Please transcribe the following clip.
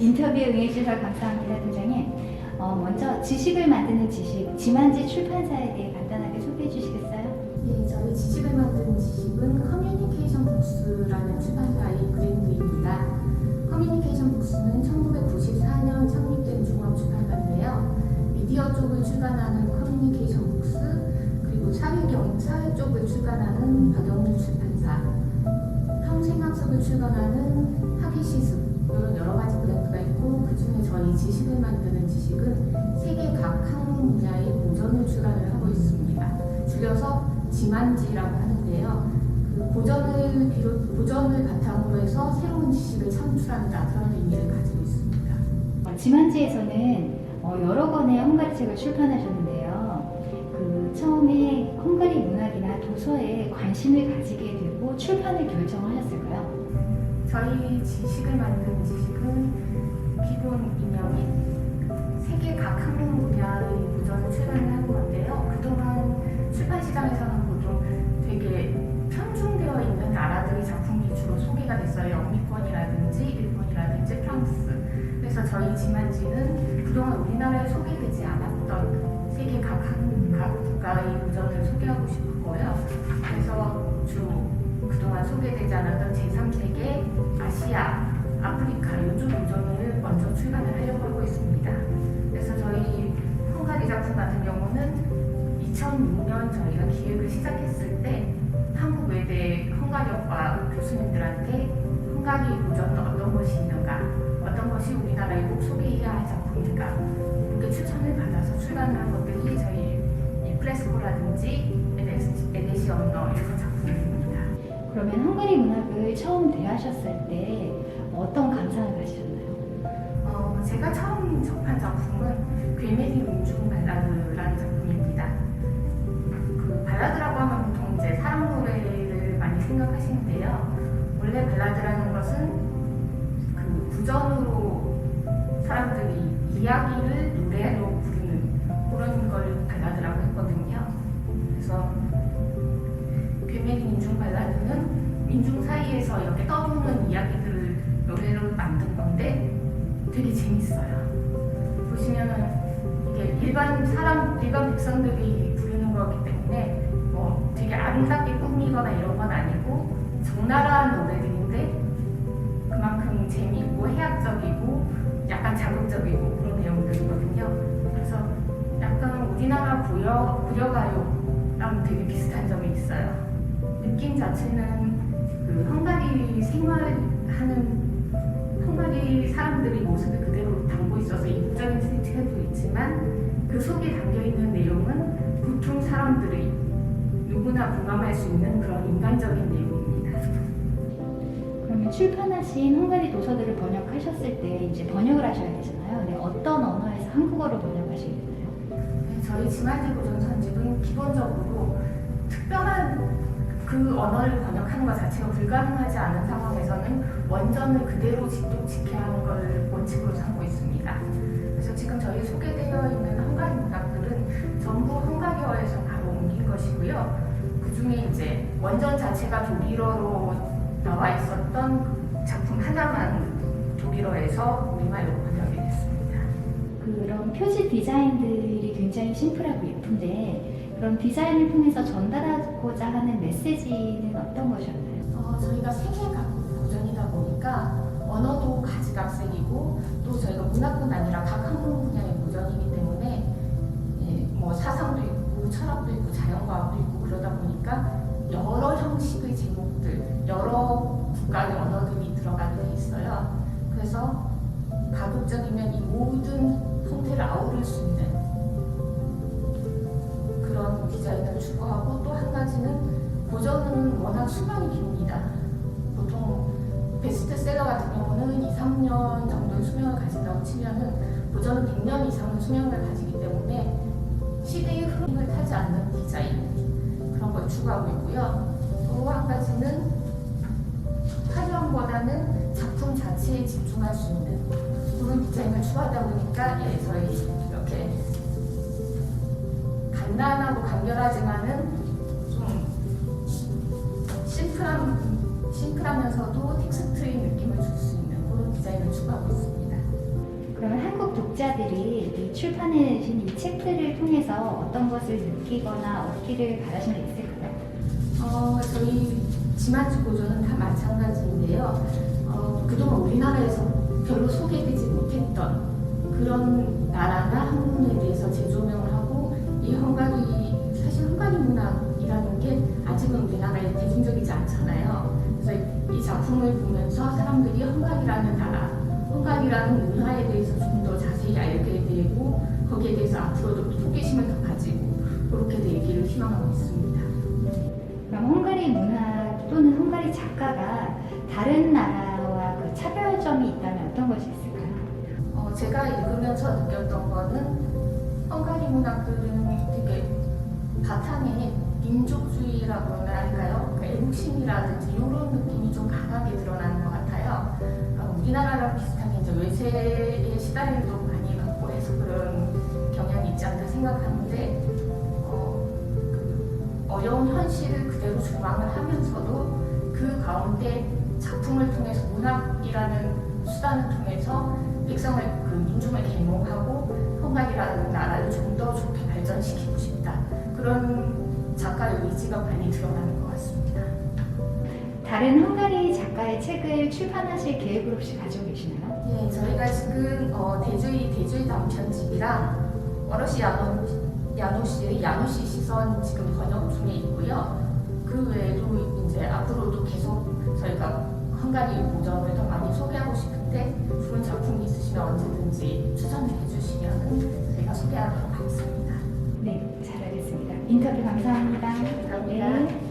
인터뷰에 응해주셔서 감사합니다, 팀장님. 어, 먼저 지식을 만드는 지식, 지만지 출판사에 대해 간단하게 소개해 주시겠어요? 네, 저희 지식을 만드는 지식은 커뮤니케이션 북스라는 출판사의 브랜드입니다. 커뮤니케이션 북스는 1994년 창립된 종합 출판사인데요. 미디어 쪽을 출간하는 커뮤니케이션 북스, 그리고 사회경, 사회 쪽을 출간하는 박영률 출판사, 평생학습을 출간하는 하기시스, 저희 지식을 만드는 지식은 세계 각 학문 분야의 보전을 출간을 하고 있습니다. 줄여서 지만지라고 하는데요. 그 보전을 비롯 보전을 바탕으로 해서 새로운 지식을 창출한다 그런 의미를 가지고 있습니다. 어, 지만지에서는 어, 여러 권의 헝가리 책을 출판하셨는데요. 그 처음에 헝가리 문학이나 도서에 관심을 가지게 되고 출판을 결정하셨을까요? 저희 지식을 만드는 지식은 기본 인형인 세계 각 학문 분야의 보전을 출간을 하는 건데요. 그동안 출판 시장에서는 보통 되게 편중되어 있는 나라들의 작품이 주로 소개가 됐어요. 영미권이라든지 일본이라든지 프랑스. 그래서 저희 지만지는 그동안 우리나라에 소개되지 않았던 세계 각, 학- 각 국가의 보전을 소개하고 싶었고요. 그래서 주로 그동안 소개되지 않았던 제3세계, 아시아, 아프리카 요쪽 보전을 먼저 출간을 하려고 하고 있습니다. 그래서 저희 헝가리 작품 같은 경우는 2006년 저희가 기획을 시작했을 때 한국 외대 헝가리어과 교수님들한테 헝가리 보전은 어떤 것이 있는가, 어떤 것이 우리나라에 꼭 소개해야 할 작품인가 이렇게 추천을 받아서 출간을 한 것들이 저희 이 프레스코라든지 에데시, 언어 이런 작품입니다. 그러면 헝가리 문학을 처음 대하셨을 때 어떤 감상을 가지셨나요? 어, 제가 처음 접한 작품은 괴메디 민중 발라드라는 작품입니다. 그 발라드라고 하면 보통 이제 사랑 노래를 많이 생각하시는데요. 원래 발라드라는 것은 그 구전으로 사람들이 이야기를 노래로 부르는 그런 걸 발라드라고 했거든요. 그래서 괴메디 민중 발라드는 민중 사이에서 이렇게 떠도는 이야기들을 노래로 만든 건데 되게 재밌어요. 보시면은 이게 일반 사람, 일반 백성들이 부르는 거기 때문에 뭐 되게 아름답게 꾸미거나 이런 건 아니고 적나라한 노래들인데 그만큼 재미있고 해학적이고 약간 자극적이고 그런 내용들이거든요. 그래서 약간 우리나라 고려, 고려가요랑 되게 비슷한 점이 있어요. 느낌 자체는 그 헝가리 생활하는 헝가리 사람들의 모습을 그대로 담고 있어서 이국적인 색채도 있지만 그 속에 담겨 있는 내용은 보통 사람들이 누구나 공감할 수 있는 그런 인간적인 내용입니다. 그러면 출판하신 헝가리 도서들을 번역하셨을 때 이제 번역을 하셔야 되잖아요. 근데 어떤 언어에서 한국어로 번역하시게 되나요? 네, 저희 지말대 고전 선집은 기본적으로 그 언어를 번역하는 것 자체가 불가능하지 않은 상황에서는 원전을 그대로 직독 지켜야 하는 걸 원칙으로 삼고 있습니다. 그래서 지금 저희 소개되어 있는 헝가리 문학들은 전부 헝가리어에서 바로 옮긴 것이고요. 그 중에 이제 원전 자체가 독일어로 나와 있었던 그 작품 하나만 독일어에서 우리말로 번역이 됐습니다. 그런 표지 디자인들이 굉장히 심플하고 예쁜데 그런 디자인을 통해서 전달하고자 하는 메시지는 어떤 것이었나요? 어, 저희가 각 고전이다 보니까 언어도 가지각색이고 또 저희가 문학뿐 아니라 각 학문 분야의 고전이기 때문에 예, 뭐 사상도 있고 철학도 있고 자연과학도 있고 그러다 보니까 여러 형식의 제목들 여러 국가의 언어들이 들어가게 돼 있어요. 그래서 가급적이면 이 모든 형태를 아우를 수 있는 그런 디자인을 추구하고 또 한 가지는 고전은 워낙 수명이 깁니다. 보통 베스트셀러 같은 경우는 2, 3년 정도의 수명을 가진다고 치면은 고전은 100년 이상의 수명을 가지기 때문에 시대의 흐름을 타지 않는 디자인 그런 걸 추구하고 있고요. 또 한 가지는 화려함보다는 작품 자체에 집중할 수 있는 그런 디자인을 추구하다 보니까 예, 저희 이렇게 간단하고 간결하지만은 좀 심플함, 심플하면서도 텍스트인 느낌을 줄 수 있는 그런 디자인을 추구하고 있습니다. 그러면 한국 독자들이 출판해 주신 이 책들을 통해서 어떤 것을 느끼거나 얻기를 바라시는 게 있을까요? 어, 저희 지마치 고전은 다 마찬가지인데요. 어, 그동안 우리나라에서 별로 소개되지 못했던 그런 나라나 한국에 대해서 재조명을 하고 이 헝가리 사실 헝가리 문학이라는 게 아직은 우리나라에 대중적이지 않잖아요. 그래서 이 작품을 보면서 사람들이 헝가리라는 나라, 헝가리라는 문화에 대해서 좀 더 자세히 알게 되고 거기에 대해서 앞으로도 호기심을 더 가지고 그렇게 되기를 희망하고 있습니다. 그럼 헝가리 문학 또는 헝가리 작가가 다른 나라와 그 차별점이 있다면 어떤 것이 있을까요? 어, 제가 읽으면서 느꼈던 거는 헝가리 문학들은 되게 바탕에 민족주의라고나 할까요? 그 애국심이라든지 이런 느낌이 좀 강하게 드러나는 것 같아요. 어, 우리나라랑 비슷하게 이제 외세의 시달림도 많이 받고 해서 그런 경향이 있지 않나 생각하는데 어, 그 어려운 현실을 그대로 조망을 하면서도 그 가운데 작품을 통해서 문학이라는 수단을 통해서 백성을 그 민중을 계몽하고 헝가리라는 나라를 좀 더 좋게 발전시키고 싶다 그런 작가의 의지가 많이 드러나는 것 같습니다. 다른 헝가리 작가의 책을 출판하실 계획을 혹시 가지고 계시나요? 네, 저희가 지금 어, 대주의 대주의 단편집이랑 어러시 야노 야노 씨의 야노 씨 시선 지금 번역 중에 있고요. 그 외에도 이제 앞으로도 계속 저희가 헝가리 고전을 더 많이 소개하고 싶은데 좋은 작품이 있으시면 언제든지 주시면 저희가 소개하도록 하겠습니다. 네, 잘 알겠습니다. 인터뷰 감사합니다. 감사합니다. 네.